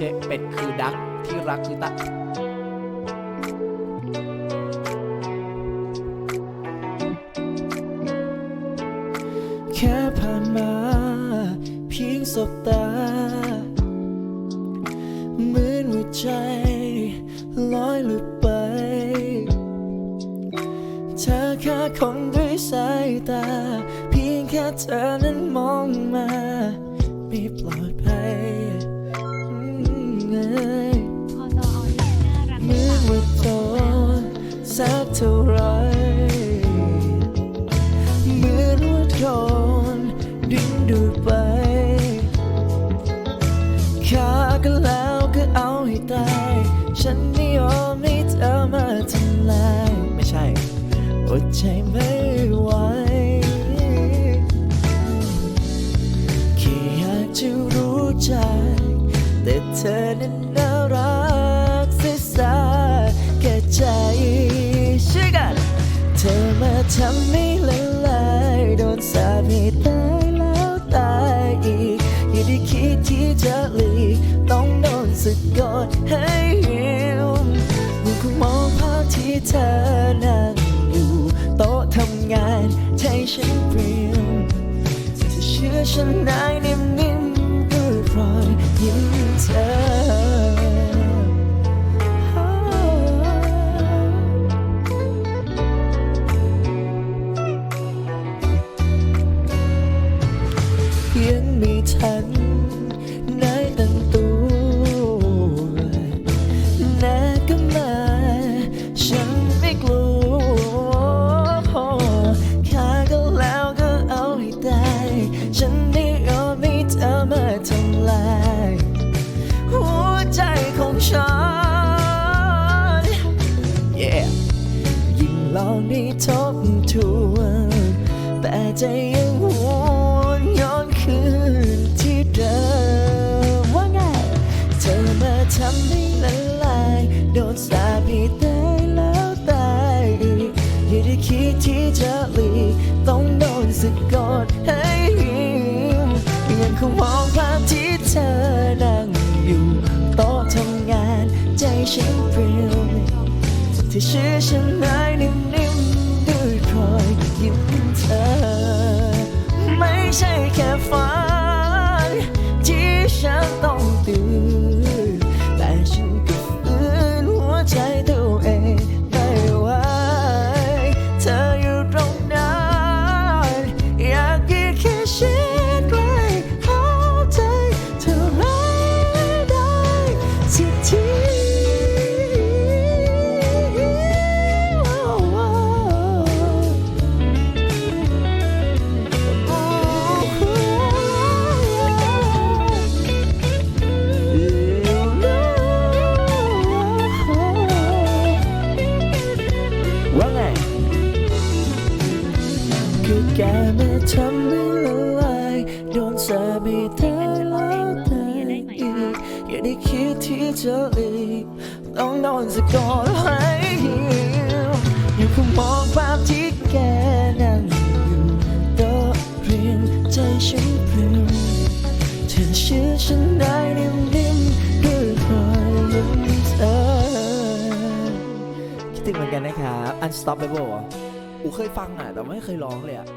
ช่เป็ดคือดัก ที่รักคือตะแค่ผ่านมาเพียงสบตา เหมือนหัวใจลอยหลุดไป เธอแค่คนด้วยสายตา เพียงแค่เธอนั้นมองมา ไม่ปลอดภัย เอ้ยพอต่อเอาที่น่ารักเมื่อว่าโดนสักเท่าไหรเหมือนว่าโดนดึงดูดไปฆ่ากันแล้วก็เอาให้ตาย ฉันไม่ยอมให้เธอมาทำลายไม่ใช่อดใจไม่ไหวแค่อยากจะรู้จัก แต่เธอนั้นน่ารักสียสาแค่ใจช่วยกันเธอมาทำให้ละลายโดนสาปให้ตายแล้วตายอีกอย่าได้คิดที่จะหลีกต้องโดนสะกดให้หิวมึงคงมองภาพที่เธอนั่งอยู่โต๊ะทำงานใจฉันเปลี่ยนจะเชื่อฉันได้นิ่ม ทำลาย หัวใจของฉัน yeah ยิ่งลองได้ทบทวนแต่ใจยังหวนย้อนคืนที่เดิมว่าไงเธอมาทำให้ละลาย โดนสาปให้ตายแล้วตายอีกอย่าได้คิดที่จะหลีกต้องโดนสะกดใที่ชื่อฉันนายนิ่มๆด้วยรอยยิ้มเธอ ไม่ใช่แค่ ทำให้ละลายโดนสาบีเธอแล้วตายอีกอย่าได้คิดที่จะหลีกต้องโดนสะกดให้หิวอยู่คงมองภาพที่แกนั่งอยู่โต๊ะเรียนใจฉันเปลี่ยวเธอเชื่อฉันได้นิ่มๆด้วยรอยยิ้มเธอคิดถึงเหมือนกันนะครับ Unstoppable อะอูเคยฟังอะแต่ไม่เคยร้องเลยอะ